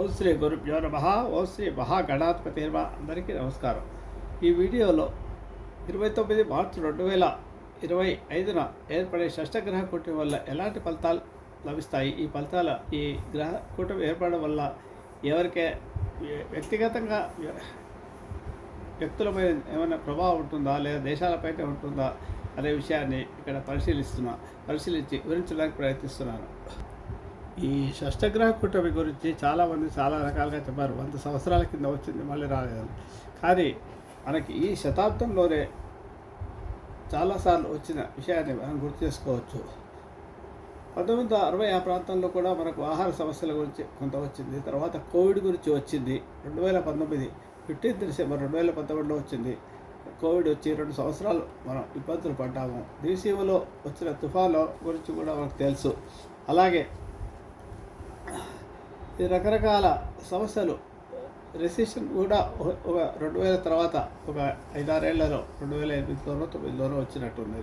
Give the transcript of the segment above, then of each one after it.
ఓం శ్రీ గురుభ్యో నమ. ఓం శ్రీ మహాగణాధిపతి అందరికీ నమస్కారం. ఈ వీడియోలో ఇరవై తొమ్మిది మార్చి రెండు వేల ఇరవై ఐదున ఏర్పడే షష్టగ్రహ కూటమి వల్ల ఎలాంటి ఫలితాలు లభిస్తాయి? ఈ ఫలితాల ఈ గ్రహ కూటమి ఏర్పడడం వల్ల ఎవరికే వ్యక్తిగతంగా వ్యక్తులపై ఏమైనా ప్రభావం ఉంటుందా? లేదా దేశాలపై ఉంటుందా? అనే విషయాన్ని ఇక్కడ పరిశీలిస్తున్నా పరిశీలించి వివరించడానికి ప్రయత్నిస్తున్నాను. ఈ షష్టగ్రహ కూటమి గురించి చాలామంది చాలా రకాలుగా చెప్పారు. వంద సంవత్సరాల కింద వచ్చింది మళ్ళీ రాలేదని కానీ మనకి ఈ శతాబ్దంలోనే చాలాసార్లు వచ్చిన విషయాన్ని మనం గుర్తు చేసుకోవచ్చు. పంతొమ్మిది వందల అరవై ఆ ప్రాంతంలో కూడా మనకు ఆహార సమస్యల గురించి కొంత వచ్చింది. తర్వాత కోవిడ్ గురించి వచ్చింది. రెండు వేల పంతొమ్మిది ఫిఫ్టీన్త్ డిసెంబర్ రెండు వేల పంతొమ్మిదిలో వచ్చింది. కోవిడ్ వచ్చి రెండు సంవత్సరాలు మనం ఇబ్బందులు పడ్డాము. దేశీయంలో వచ్చిన తుఫాను గురించి కూడా మనకు తెలుసు. అలాగే రకరకాల సమస్యలు రెసిషన్ కూడా ఒక- రెండు వేల తర్వాత ఒక ఐదారేళ్ళలో రెండు వేల ఎనిమిదిలోనో తొమ్మిదిలోనో వచ్చినట్టున్నది.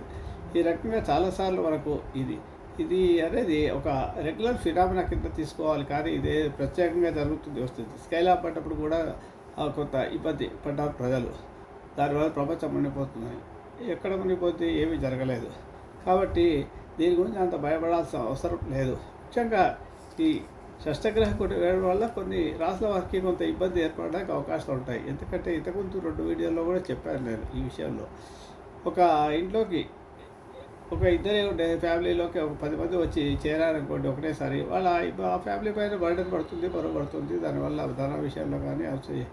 ఈ రకంగా చాలాసార్లు మనకు ఇది ఇది అనేది ఒక రెగ్యులర్ ఫినామినా కింద తీసుకోవాలి. కానీ ఇది ప్రత్యేకంగా జరుగుతుంది వస్తుంది. స్కైల్ అప్ పడ్డప్పుడు కూడా కొంత ఇబ్బంది పడ్డారు ప్రజలు. దానివల్ల ప్రపంచం మునిగిపోతున్నాయి ఎక్కడ మునిగిపోతే ఏమీ జరగలేదు. కాబట్టి దీని గురించి అంత భయపడాల్సిన అవసరం లేదు. ముఖ్యంగా ఈ షష్టగ్రహ కొట్టి వేయడం వల్ల కొన్ని రాసుల వారికి కొంత ఇబ్బంది ఏర్పడడానికి అవకాశాలు ఉంటాయి. ఎందుకంటే ఇంతకుముందు రెండు వీడియోల్లో కూడా చెప్పాను నేను ఈ విషయంలో. ఒక ఇంట్లోకి ఒక ఇద్దరే ఉండే ఫ్యామిలీలోకి ఒక పది మంది వచ్చి చేరారనుకోండి ఒకటేసారి వాళ్ళ ఆ ఫ్యామిలీ పైన బర్డెన్ పడుతుంది బరువు పడుతుంది. దానివల్ల ధన విషయంలో కానీ ఎలా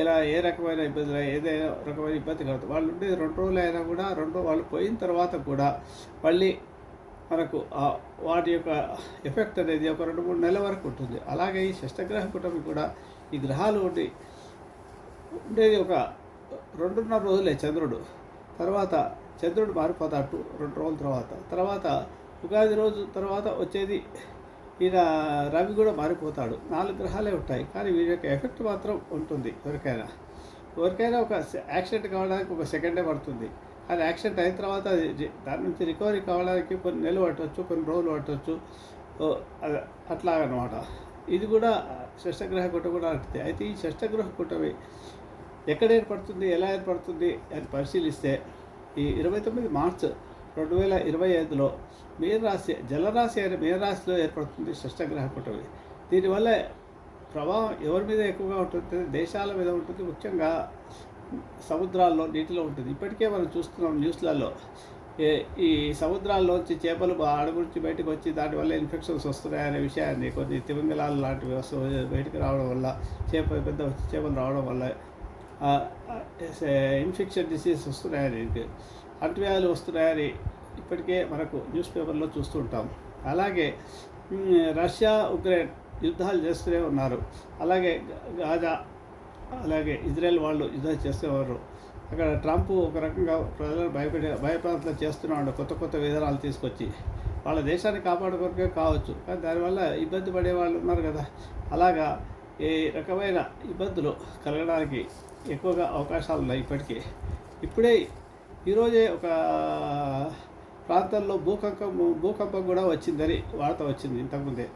ఇలా ఏ రకమైన ఇబ్బందులు ఏదైనా రకమైన ఇబ్బంది కలుగుతుంది వాళ్ళు ఉండేది రెండు రోజులు అయినా కూడా రెండు వాళ్ళు పోయిన తర్వాత కూడా మళ్ళీ మనకు వాటి యొక్క ఎఫెక్ట్ అనేది ఒక రెండు మూడు నెలల వరకు ఉంటుంది. అలాగే ఈ షష్టగ్రహ కుటుంబం కూడా ఈ గ్రహాలు ఉండి ఉండేది ఒక రెండున్నర రోజులే చంద్రుడు. తర్వాత చంద్రుడు మారిపోతాడు రెండు రోజుల తర్వాత. తర్వాత ఉగాది రోజు తర్వాత వచ్చేది ఈయన రవి కూడా మారిపోతాడు. నాలుగు గ్రహాలే ఉంటాయి. కానీ వీరి యొక్క ఎఫెక్ట్ మాత్రం ఉంటుంది ఎవరికైనా. ఎవరికైనా ఒక యాక్సిడెంట్ కావడానికి ఒక సెకండే పడుతుంది. అది యాక్సిడెంట్ అయిన తర్వాత అది దాని నుంచి రికవరీ కావడానికి కొన్ని నెలలు పట్టవచ్చు కొన్ని రోజులు పట్టవచ్చు ఓ, అద- అట్లాగనమాట. ఇది కూడా షష్టగ్రహ కుట కూడా అంటుంది అయితే ఈ షష్టగ్రహ కుటమి ఎక్కడ ఏర్పడుతుంది ఎలా ఏర్పడుతుంది అని పరిశీలిస్తే ఈ ఇరవై తొమ్మిది మార్చ్ రెండు వేల ఇరవై ఐదులో మీనరాశి జలరాశి అనే మీనరాశిలో ఏర్పడుతుంది షష్టగ్రహ కుటమి దీనివల్ల ప్రభావం ఎవరి మీద ఎక్కువగా ఉంటుంది దేశాల మీద ఉంటుంది. ముఖ్యంగా సముద్రాల్లో నీటిలో ఉంటుంది. ఇప్పటికే మనం చూస్తున్నాం న్యూస్లలో. ఈ సముద్రాల్లోంచి చేపలు బా- నుంచి బయటకు వచ్చి దానివల్ల ఇన్ఫెక్షన్స్ వస్తున్నాయనే విషయాన్ని కొన్ని తిమింగలాలు లాంటివి వస్తూ బయటకు రావడం వల్ల చేప పెద్ద వచ్చి చేపలు రావడం వల్ల ఇన్ఫెక్షన్ డిసీజ్ వస్తున్నాయని అంటువ్యాధులు వస్తున్నాయని ఇప్పటికే మనకు న్యూస్ పేపర్లో చూస్తుంటాం అలాగే రష్యా ఉక్రెయిన్ యుద్ధాలు చేస్తూనే ఉన్నారు. అలాగే గాజా అలాగే ఇజ్రాయెల్ వాళ్ళు యుద్ధం చేసేవారు. అక్కడ ట్రంప్ ఒక రకంగా ప్రజలను భయపెడే భయప్రాంతం చేస్తున్నాడు కొత్త కొత్త విధానాలు తీసుకొచ్చి. వాళ్ళ దేశాన్ని కాపాడుకోవడమే కావచ్చు కానీ దానివల్ల ఇబ్బంది పడే వాళ్ళు ఉన్నారు కదా. అలాగా ఈ రకమైన ఇబ్బందులు కలగడానికి ఎక్కువగా అవకాశాలు ఉన్నాయి ఇప్పటికీ. ఇప్పుడే ఈరోజే ఒక ప్రాంతంలో భూకంపం భూకంపం కూడా వచ్చిందని వార్త వచ్చింది ఇంతకుముందే.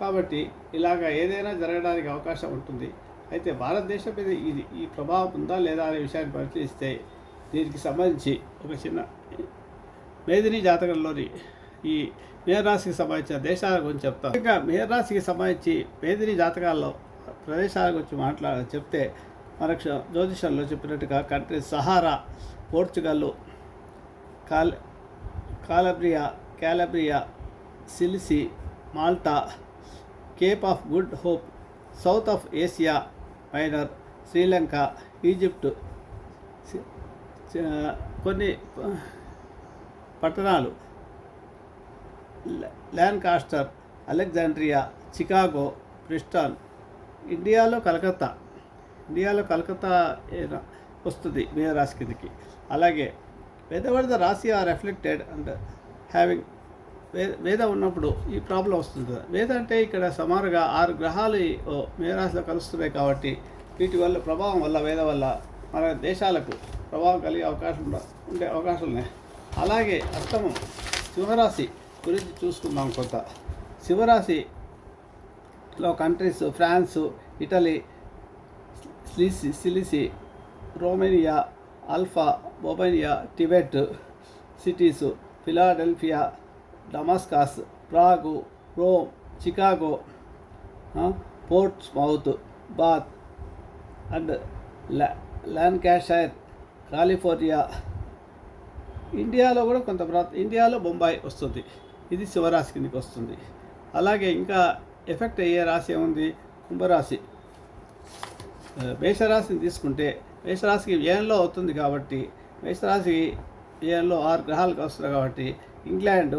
కాబట్టి ఇలాగ ఏదైనా జరగడానికి అవకాశం ఉంటుంది. అయితే భారతదేశం మీద ఇది ఈ ప్రభావం ఉందా లేదా అనే విషయాన్ని పరిశీలిస్తే దీనికి సంబంధించి ఒక చిన్న మేదిని జాతకంలోని ఈ మేధరాశికి సంబంధించిన దేశాల గురించి చెప్తాను ఇంకా మేధరాశికి సంబంధించి మేదిని జాతకాల్లో ప్రదేశాల గురించి మాట్లా చెప్తే మనకు జ్యోతిషంలో చెప్పినట్టుగా కంట్రీ సహారా పోర్చుగల్ కాల్ Calabria Calabria Sicily Malta Cape of Good Hope south of Asia minor Sri Lanka Egypt కొన్ని పట్టణాలు. ల్యాన్కాస్టర్ అలెగ్జాండ్రియా చికాగో ప్రిస్టాన్ ఇండియాలో కలకత్తా. ఇండియాలో కలకత్తా వస్తుంది వస్తుంది మీనరాశి కిందకి. అలాగే వేదవర్ధ రాశి ఆర్ రిఫ్లెక్టెడ్ అండ్ హ్యావింగ్ వే వేద ఉన్నప్పుడు ఈ ప్రాబ్లం వస్తుంది కదా. వేద అంటే ఇక్కడ సుమారుగా ఆరు గ్రహాలు ఓ మేరాశిలో కలుస్తున్నాయి కాబట్టి వీటి వల్ల ప్రభావం వల్ల వేద వల్ల మన దేశాలకు ప్రభావం కలిగే అవకాశం ఉండే అవకాశం ఉన్నాయి అలాగే అష్టమం సింహరాశి గురించి చూసుకుందాం కొంత శివరాశిలో countries France Italy స్లిసి Sicily Romania Alps Bohemia Tibet cities Philadelphia Damascus Prague Rome Chicago Portsmouth Bath and Lancashire California ఇండియాలో కూడా కొంత ప్రాంతం ఇండియాలో బొంబాయి వస్తుంది. ఇది శివరాశి కిందకి వస్తుంది. అలాగే ఇంకా ఎఫెక్ట్ అయ్యే రాశి ఏముంది? కుంభరాశి. మేషరాశిని తీసుకుంటే మేషరాశికి వ్యయంలో అవుతుంది కాబట్టి మేషరాశి వ్యయంలో ఆరు గ్రహాలకు వస్తున్నాయి కాబట్టి ఇంగ్లాండ్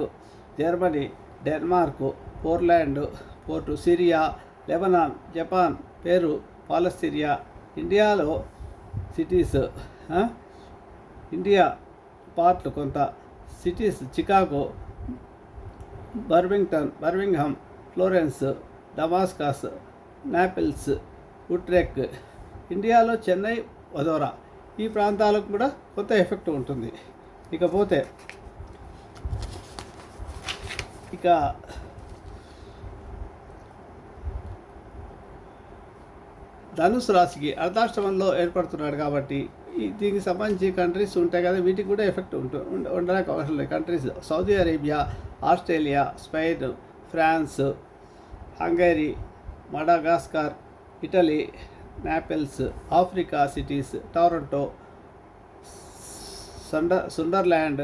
జర్మనీ డెన్మార్క్ పోర్లాండ్ పోర్టు సిరియా లెబనాన్ జపాన్ పేరు పాలస్తీరియా ఇండియాలో సిటీస్ ఇండియా పార్ట్లు కొంత. Cities Chicago బర్మింగ్టన్ Birmingham Florence Damascus Naples Utrecht. ఇండియాలో చెన్నై వదోరా. ఈ ప్రాంతాలకు కూడా కొంత ఎఫెక్ట్ ఉంటుంది. ఇకపోతే ఇక ధనుసు రాశికి అర్ధాష్టమంలో ఏర్పడుతున్నాడు కాబట్టి దీనికి సంబంధించి కంట్రీస్ ఉంటాయి కదా వీటికి కూడా ఎఫెక్ట్ ఉంటు ఉండ- ఉండడానికి అవసరం లేదు. Countries Saudi Arabia Australia Spain France Hungary Madagascar Italy Naples Africa cities Toronto సండ Sunderland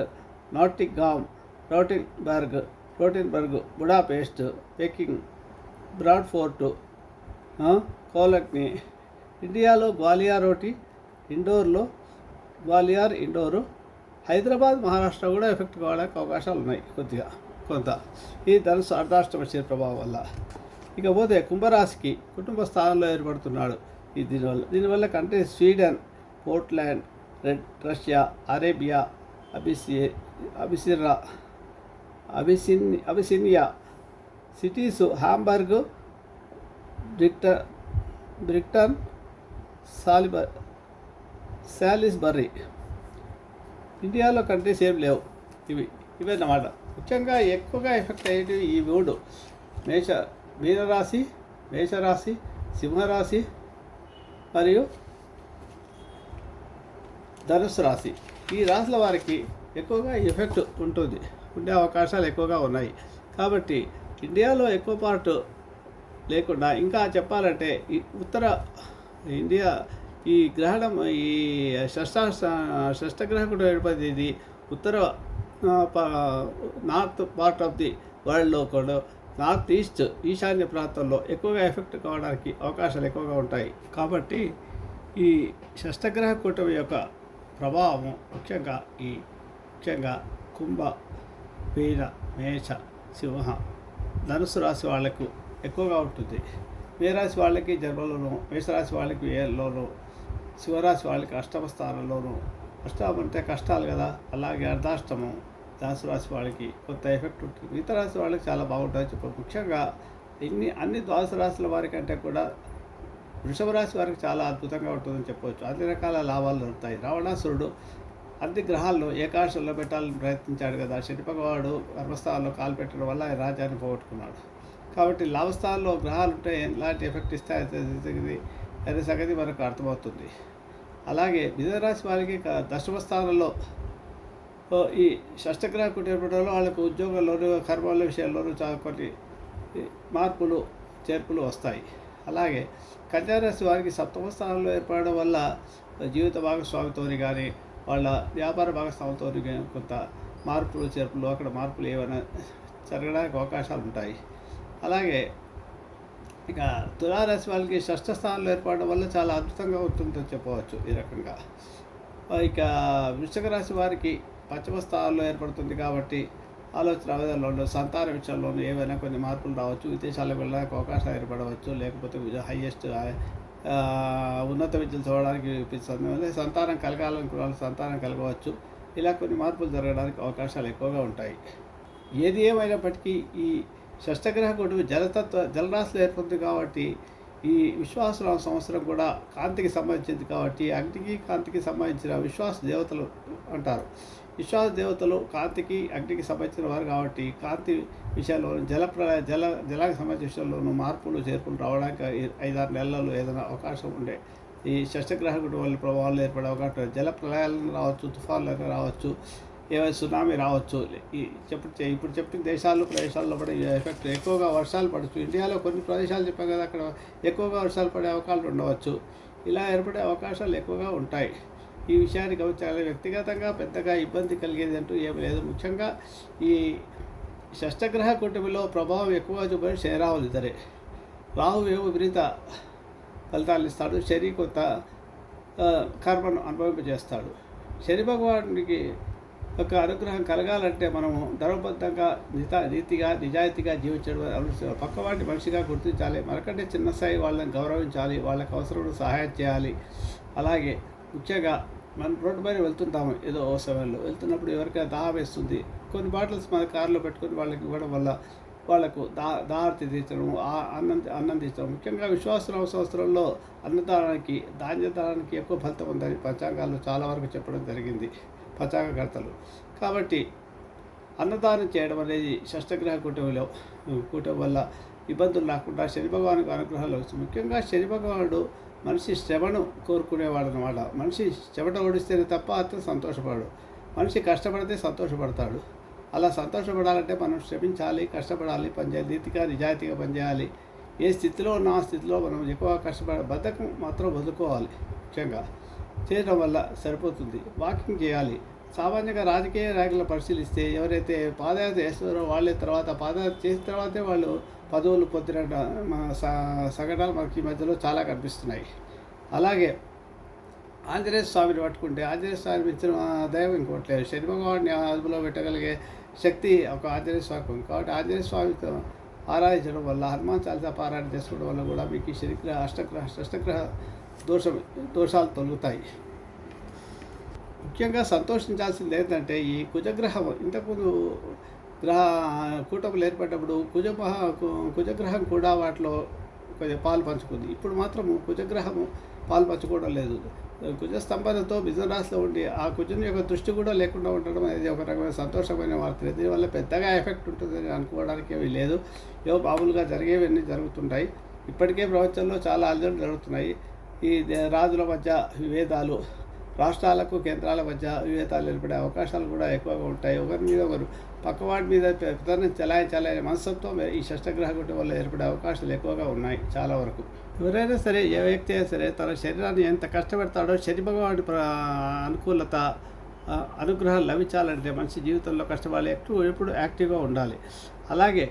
Nottingham Rothenburg Rothenburg Budapest Peking Bradford Cologne. ఇండియాలో గ్వాలియర్ ఒకటి ఇండోర్లో గ్వాలియర్ ఇండోరు. హైదరాబాద్ మహారాష్ట్ర కూడా ఎఫెక్ట్ కావడానికి అవకాశాలు ఉన్నాయి కొద్దిగా కొంత. ఈ ధనుసు అర్ధాష్టమ శని ప్రభావం వల్ల. ఇకపోతే కుంభరాశికి కుటుంబ స్థానంలో ఏర్పడుతున్నాడు ఈ దీనివల్ల. దీనివల్ల కంటే Sweden Portland red Russia Arabia అబిసి అబిసిరా అబిసిన్ Abyssinia cities Hamburg Brighton Brighton సాలిబర్ Salisbury ఇండియాలో కంట్రీస్ ఏం లేవు. ఇవి ఇవే అన్నమాట ముఖ్యంగా ఎక్కువగా ఎఫెక్ట్ అయ్యేటివి ఈ మూడు. మేష మీనరాశి మేషరాశి సింహరాశి మరియు ధనుసు రాశి. ఈ రాశుల వారికి ఎక్కువగా ఎఫెక్ట్ ఉంటుంది. ఉండే అవకాశాలు ఎక్కువగా ఉన్నాయి. కాబట్టి ఇండియాలో ఎక్కువ పార్ట్ లేకుండా ఇంకా చెప్పాలంటే ఈ ఉత్తర ఇండియా ఈ గ్రహణం ఈ షష్ట షష్టగ్రహకుడు ఏర్పడింది ఇది ఉత్తర ప- నార్త్ పార్ట్ ఆఫ్ ది వరల్డ్లో కూడా నార్త్ ఈస్ట్ ఈశాన్య ప్రాంతంలో ఎక్కువగా ఎఫెక్ట్ కావడానికి అవకాశాలు ఎక్కువగా ఉంటాయి. కాబట్టి ఈ షష్టగ్రహ కూటమి యొక్క ప్రభావం ముఖ్యంగా ఈ ముఖ్యంగా కుంభ వీర మేష సింహ ధనుసు రాశి వాళ్ళకు ఎక్కువగా ఉంటుంది. మేరాశి వాళ్ళకి జన్మలోను మేషరాశి వాళ్ళకి ఏళ్ళలోను శివరాశి వాళ్ళకి అష్టమ స్థానంలోను అష్టమం అంటే కష్టాలు కదా అలాగే అర్ధాష్టమం ధనుసు రాశి వాళ్ళకి కొంత ఎఫెక్ట్ ఉంటుంది. మిగతా రాశి వాళ్ళకి చాలా బాగుంటుంది చెప్పారు ముఖ్యంగా ఇన్ని అన్ని ద్వాదశ రాశుల వారికంటే కూడా వృషభ రాశి వారికి చాలా అద్భుతంగా ఉంటుందని చెప్పవచ్చు అన్ని రకాల లాభాలు దొరుకుతాయి. రావణాసురుడు అన్ని గ్రహాల్లో ఏకాశంలో పెట్టాలని ప్రయత్నించాడు కదా. శనిపగవాడు గర్భస్థానంలో కాలు పెట్టడం వల్ల ఆయన రాజ్యాన్ని పోగొట్టుకున్నాడు. కాబట్టి లాభస్థానంలో గ్రహాలు ఉంటే ఎలాంటి ఎఫెక్ట్ ఇస్తాయి అనే సంగతి మనకు అర్థమవుతుంది. అలాగే మిథునరాశి వారికి దశమ స్థానంలో ఈ షష్టగ్రహ కుటుంబంలో వాళ్ళకు ఉద్యోగంలోనూ కర్మల విషయాల్లోనూ చాలా కొన్ని మార్పులు చేర్పులు వస్తాయి. అలాగే కన్యారాశి వారికి సప్తమ స్థానంలో ఏర్పడడం వల్ల జీవిత భాగస్వామితోని కానీ వాళ్ళ వ్యాపార భాగస్వామితో కొంత మార్పులు చేర్పులు అక్కడ మార్పులు ఏమైనా జరగడానికి అవకాశాలు ఉంటాయి. అలాగే ఇక తులారాశి వాళ్ళకి షష్ఠ స్థానంలో ఏర్పడడం వల్ల చాలా అద్భుతంగా ఉంటుందని చెప్పవచ్చు ఈ రకంగా. ఇక వృశ్చిక రాశి వారికి పశ్చిమ స్థానంలో ఏర్పడుతుంది కాబట్టి ఆలోచన విధానంలో సంతాన విషయంలోనూ ఏవైనా కొన్ని మార్పులు రావచ్చు విదేశాలకు వెళ్ళడానికి అవకాశాలు ఏర్పడవచ్చు లేకపోతే హయ్యెస్ట్ ఉన్నత విద్యలు చూడడానికి సమయంలో సంతానం కలగాలనుకున్న వాళ్ళు సంతానం కలగవచ్చు. ఇలా కొన్ని మార్పులు జరగడానికి అవకాశాలు ఎక్కువగా ఉంటాయి. ఏది ఏమైనప్పటికీ ఈ షష్టగ్రహ కొడుకు జలతత్వ జలరాశులు ఏర్పడుతుంది కాబట్టి ఈ విశ్వాసరామ సంవత్సరం కూడా కాంతికి సంబంధించింది కాబట్టి అగ్నికి కాంతికి సంబంధించిన విశ్వాస దేవతలు అంటారు. విశ్వాస దేవతలు కాంతికి అగ్నికి సంబంధించిన వారు కాబట్టి కాంతి విషయంలో జల ప్రళయ జల జలానికి సంబంధించిన విషయంలోనూ మార్పులు చేర్పులు రావడానికి ఐదారు నెలల్లో ఏదైనా అవకాశం ఉండే ఈ షష్టగ్రహ వల్ల ప్రభావాలు ఏర్పడే అవకాశం జల ప్రళయాలను రావచ్చు తుఫాన్లు రావచ్చు ఏవైనా సునామీ రావచ్చు. ఈ ఇప్పుడు చెప్పిన దేశాలు ప్రదేశాల్లో పడే ఎఫెక్ట్ ఎక్కువగా వర్షాలు పడవచ్చు ఇండియాలో కొన్ని ప్రదేశాలు చెప్పాం కదా అక్కడ ఎక్కువగా వర్షాలు పడే అవకాశాలు ఉండవచ్చు. ఇలా ఏర్పడే అవకాశాలు ఎక్కువగా ఉంటాయి. ఈ విషయాన్ని గమనించాలి. వ్యక్తిగతంగా పెద్దగా ఇబ్బంది కలిగేది అంటూ ఏమీ లేదు. ముఖ్యంగా ఈ షష్టగ్రహ కుటుంబంలో ప్రభావం ఎక్కువగా చూపడం శనిరావులు ఇద్దరే. రాహు ఏమో విపరీత ఫలితాలు ఇస్తాడు. శని కొంత కర్మను అనుభవింపజేస్తాడు. శని భగవానికి యొక్క అనుగ్రహం కలగాలంటే మనము ధర్మబద్ధంగా నిత నీతిగా నిజాయితీగా జీవించడం అనుసరి పక్కవాటి మనిషిగా గుర్తించాలి. మనకంటే చిన్న స్థాయి వాళ్ళని గౌరవించాలి. వాళ్ళకి అవసరం సహాయం చేయాలి. అలాగే ముఖ్యంగా మనం రోడ్డు పైన వెళ్తుంటాము ఏదో ఓ సమయంలో. వెళ్తున్నప్పుడు ఎవరికైనా దాహం వేస్తుంది. కొన్ని బాటిల్స్ మన కారులో పెట్టుకొని వాళ్ళకి ఇవ్వడం వల్ల వాళ్ళకు దా దాహార్తి తీర్చడం ఆ- అన్నం అన్నం తీర్చడం ముఖ్యంగా విశ్వాసం సంవత్సరంలో అన్నదానానికి ధాన్యదానానికి ఎక్కువ ఫలితం ఉందని పంచాంగాల్లో చాలా వరకు చెప్పడం జరిగింది. పంచాంగకర్తలు కాబట్టి అన్నదానం చేయడం అనేది షష్టగ్రహ కూటమిలో కూటమి వల్ల ఇబ్బందులు లేకుండా శని భగవానికి అనుగ్రహాలు వస్తుంది ముఖ్యంగా శని భగవానుడు మనిషి శ్రమను కోరుకునేవాడు అనమాట మనిషి చెమట ఓడిస్తేనే తప్ప అతను సంతోషపడు మనిషి కష్టపడితే సంతోషపడతాడు. అలా సంతోషపడాలంటే మనం శ్రమించాలి కష్టపడాలి పనిచేయాలి నీతిగా నిజాయితీగా పనిచేయాలి ఏ స్థితిలో ఉన్న ఆ స్థితిలో మనం ఎక్కువ కష్టపడ బద్ధకం మాత్రం వదులుకోవాలి. ముఖ్యంగా చేయడం వల్ల సరిపోతుంది. వాకింగ్ చేయాలి. సామాన్యంగా రాజకీయ నాయకులను పరిశీలిస్తే ఎవరైతే పాదయాత్ర చేస్తున్నారో వాళ్ళే తర్వాత పాదయాత్ర చేసిన తర్వాతే వాళ్ళు పదవులు పొందిన మన స- సంఘటనలు మనకి ఈ మధ్యలో చాలా కనిపిస్తున్నాయి. అలాగే ఆంజనేయ స్వామిని పట్టుకుంటే ఆంజనేయ స్వామి ఇచ్చిన దైవం ఇంకోటి లేదు. శని భగవాన్ని అదుపులో పెట్టగలిగే శక్తి ఒక ఆంజనేయ స్వామి ఉంది. కాబట్టి ఆంజనేయ స్వామితో ఆరాధించడం వల్ల హనుమాన్ చాలీసా పారాయణ చేసుకోవడం వల్ల కూడా మీకు ఈ శనిగ్రహ అష్టగ్రహ అష్టగ్రహ దోషం దోషాలు తొలుగుతాయి. ముఖ్యంగా సంతోషించాల్సింది ఏంటంటే ఈ కుజగ్రహం ఇంతకుముందు గ్రహ కూటములు ఏర్పడ్డప్పుడు కుజమహా కుజగ్రహం కూడా వాటిలో కొంచెం పాలు పంచుకుంది. ఇప్పుడు మాత్రం కుజగ్రహము పాలు పంచుకోవడం లేదు. కుజస్తంభనతో స్తంభనతో ఉండి ఆ కుజుని యొక్క దృష్టి కూడా లేకుండా ఉండడం అనేది ఒక రకమైన సంతోషమైన వార్త. దీనివల్ల పెద్దగా ఎఫెక్ట్ ఉంటుందని అనుకోవడానికి ఏమీ లేదు. ఏవో మామూలుగా జరిగేవన్నీ జరుగుతుంటాయి. ఇప్పటికే ప్రపంచంలో చాలా అల్లర్లు జరుగుతున్నాయి. ఈ రాజుల మధ్య విభేదాలు రాష్ట్రాలకు కేంద్రాల మధ్య విభేదాలు ఏర్పడే అవకాశాలు కూడా ఎక్కువగా ఉంటాయి. ఒకరి మీద ఒకరు పక్కవాడి మీద పెద్దలను చలాయించాలనే మనస్తత్వం ఈ షష్టగ్రహ కుటుంబం వల్ల ఏర్పడే అవకాశాలు ఎక్కువగా ఉన్నాయి చాలా వరకు. ఎవరైనా సరే ఏ వ్యక్తి అయినా సరే తన శరీరాన్ని ఎంత కష్టపెడతాడో శని భగవాడి అనుకూలత అనుగ్రహాలు లభించాలంటే మనిషి జీవితంలో కష్టపడాలి ఎప్పుడు ఎప్పుడు యాక్టివ్గా ఉండాలి. అలాగే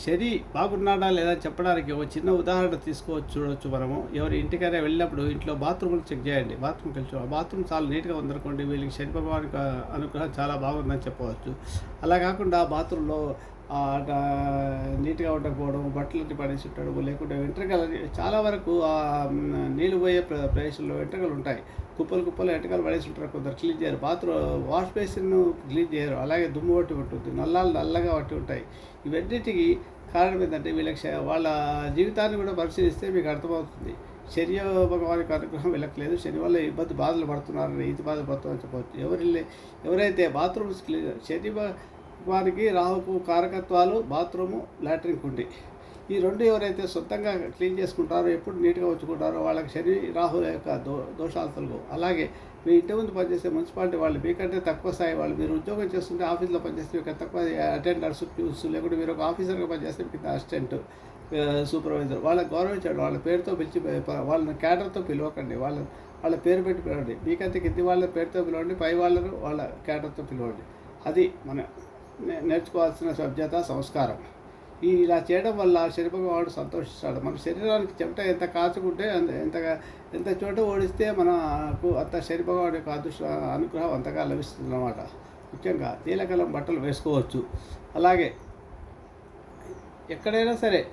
శని బాగున్నాడా లేదా చెప్పడానికి ఒక చిన్న ఉదాహరణ తీసుకోవచ్చు చూడవచ్చు మనము. ఎవరి ఇంటికైనా వెళ్ళినప్పుడు ఇంట్లో బాత్రూమ్లు చెక్ చేయండి. బాత్రూమ్కి వెళ్ళి బాత్రూమ్ చాలా నీట్గా ఉందనుకోండి వీళ్ళకి శని భగవానికి అనుగ్రహం చాలా బాగుందని చెప్పవచ్చు. అలా కాకుండా బాత్రూంలో నీట్గా ఉండకపోవడం బట్టలు పడేసి ఉండడం లేకుంటే వెంట్రుకలు చాలా వరకు ఆ నీళ్ళు పోయే ప్ర- ప్రదేశంలో వెంట్రుకలు ఉంటాయి. కుప్పలు కుప్పలు వెంట్రుకలు పడేసి ఉంటారు కొందరు. క్లీన్ చేయరు. బాత్రూమ్ వాష్ బేసిన్ క్లీన్ చేయరు. అలాగే దుమ్ము పట్టి ఉంటుంది. నల్లాలు నల్లగా పట్టి ఉంటాయి. ఇవన్నిటికీ కారణం ఏంటంటే వీళ్ళకి వాళ్ళ జీవితాన్ని కూడా పరిశీలిస్తే మీకు అర్థమవుతుంది. శని భగవానికి అనుగ్రహం వెళ్ళట్లేదు. శని వల్ల ఇబ్బంది బాధలు పడుతున్నారని ఇది బాధలు పడుతున్నారని చెప్పవచ్చు. ఎవరి ఎవరైతే బాత్రూమ్స్ క్లీన్ శని వారికి రాహుకు కారకత్వాలు బాత్రూము లాట్రిన్ కుండి. ఈ రెండు ఎవరైతే సొంతంగా క్లీన్ చేసుకుంటారో ఎప్పుడు నీట్గా ఉంచుకుంటారో వాళ్ళకి శని రాహుల యొక్క దో దోషాలు తొలగవు అలాగే మీ ఇంటి ముందు పనిచేసే మున్సిపాలిటీ వాళ్ళు మీకంటే తక్కువ స్థాయి వాళ్ళు. మీరు ఉద్యోగం చేస్తుంటే ఆఫీస్లో పనిచేస్తే మీకు తక్కువ అటెండర్స్ ప్యూస్ లేకుంటే మీరు ఒక ఆఫీసర్గా పనిచేస్తే మీకు అసిస్టెంట్ సూపర్వైజర్ వాళ్ళకి గౌరవించండి. వాళ్ళ పేరుతో పిలిచి వాళ్ళని క్యాడర్తో పిలవకండి. వాళ్ళ వాళ్ళ పేరు పెట్టి పిలవండి. మీకంటే కింది వాళ్ళ పేరుతో పిలవండి పై వాళ్ళను వాళ్ళ క్యాడర్తో పిలవండి. అది మన నేర్చుకోవాల్సిన సభ్యత సంస్కారం. ఈ ఇలా చేయడం వల్ల శని సంతోషిస్తాడు. మన శరీరానికి చెమట ఎంత కాచుకుంటే అంత ఎంతగా ఎంత చోట ఓడిస్తే మనకు అంత శని యొక్క అదృష్ట అనుగ్రహం అంతగా లభిస్తుంది అన్నమాట ముఖ్యంగా నీలకలం బట్టలు వేసుకోవచ్చు. అలాగే ఎక్కడైనా సరే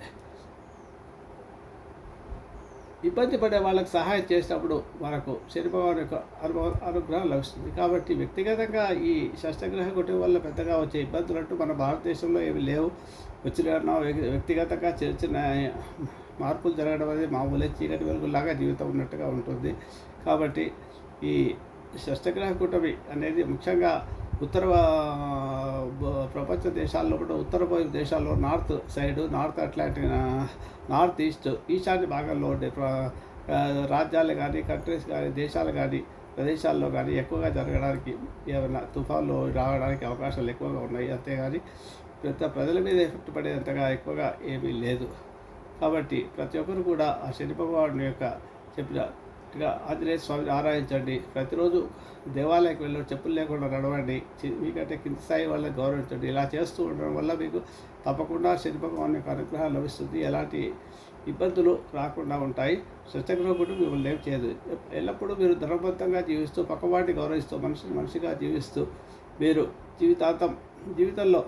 ఇబ్బంది పడే వాళ్ళకి సహాయం చేసినప్పుడు మనకు శని యొక్క అనుభవం అనుగ్రహం లభిస్తుంది. కాబట్టి వ్యక్తిగతంగా ఈ షష్టగ్రహ కుటుంబం వల్ల పెద్దగా వచ్చే ఇబ్బందులు అంటూ మన భారతదేశంలో ఏమి లేవు. వచ్చిన వ్యక్తిగతంగా చిన్న చిన్న మార్పులు జరగడం అనేది మామూలే. చీకటి వెలుగులాగా జీవితం ఉన్నట్టుగా ఉంటుంది. కాబట్టి ఈ షష్టగ్రహ కూటమి అనేది ముఖ్యంగా ఉత్తర ప్రపంచ దేశాల్లో కూడా ఉత్తర దేశాల్లో north side north Atlantic north east ఈశాన్య భాగంలో ఉండే ప్ర- రాజ్యాలు కానీ కంట్రీస్ కానీ దేశాలు కానీ ప్రదేశాల్లో కానీ ఎక్కువగా జరగడానికి ఏమైనా తుఫాన్లు రావడానికి అవకాశాలు ఎక్కువగా ఉన్నాయి. అంతేగాని పెద్ద ప్రజల మీద ఎఫెక్ట్ పడేంతగా ఎక్కువగా ఏమీ లేదు. కాబట్టి ప్రతి ఒక్కరు కూడా ఆ శని భగవానుడి యొక్క ఇక ఆంజనేయ స్వామిని ఆరాధించండి. ప్రతిరోజు దేవాలయకు వెళ్ళి చెప్పులు లేకుండా నడవండి. మీకంటే కింది స్థాయి వాళ్ళని గౌరవించండి. ఇలా చేస్తూ ఉండడం వల్ల మీకు తప్పకుండా శనిపకం అనే యొక్క అనుగ్రహం లభిస్తుంది. ఎలాంటి ఇబ్బందులు రాకుండా ఉంటాయి. సత్యగ్రహం కూడా మిమ్మల్ని ఏం చేయదు. ఎల్లప్పుడూ మీరు ధర్మబద్ధంగా జీవిస్తూ పక్కవాటిని గౌరవిస్తూ మనిషిని మనిషిగా జీవిస్తూ మీరు జీవితాంతం జీవితంలో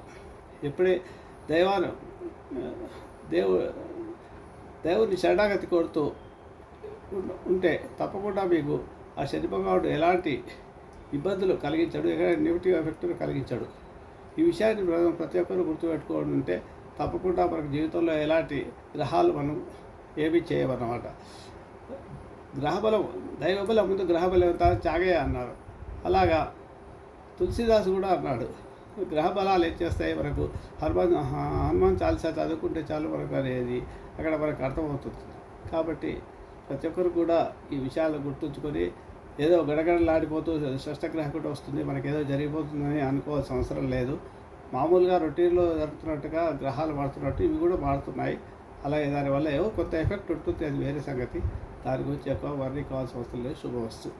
ఎప్పుడే దైవాను దేవు దేవుని శరణాగతి కోరుతూ ఉంటే తప్పకుండా మీకు ఆ శని భగవానుడు ఎలాంటి ఇబ్బందులు కలిగించాడు ఎలాంటి నెగిటివ్ ఎఫెక్ట్ను కలిగించాడు. ఈ విషయాన్ని మనం ప్రతి ఒక్కరు గుర్తుపెట్టుకోవడం ఉంటే తప్పకుండా మనకు జీవితంలో ఎలాంటి గ్రహాలు మనం ఏమీ చేయమన్నమాట గ్రహబలం దైవబలం ముందు గ్రహబలం ఎంత చాగే అన్నారు. అలాగా తులసిదాస్ కూడా అన్నాడు. గ్రహ బలాలు ఏం చేస్తాయి మనకు? హనుమాన్ హనుమాన్ చాలీసా చదువుకుంటే చాలు మనకు అనేది అక్కడ మనకు అర్థమవుతుంది. కాబట్టి ప్రతి ఒక్కరు కూడా ఈ విషయాలు గుర్తుంచుకొని ఏదో గడగడలాడిపోతూ షష్టగ్రహకుడు వస్తుంది మనకి ఏదో జరిగిపోతుందని అనుకోవాల్సిన అవసరం లేదు. మామూలుగా రొటీన్లో జరుగుతున్నట్టుగా గ్రహాలు మారుతున్నట్టు ఇవి కూడా మారుతున్నాయి. అలాగే దానివల్ల ఏవో కొంత ఎఫెక్ట్ ఉంటుంది అది వేరే సంగతి. దాని గురించి ఎక్కువ వర్రీ కావాల్సిన అవసరం లేదు. శుభవస్తు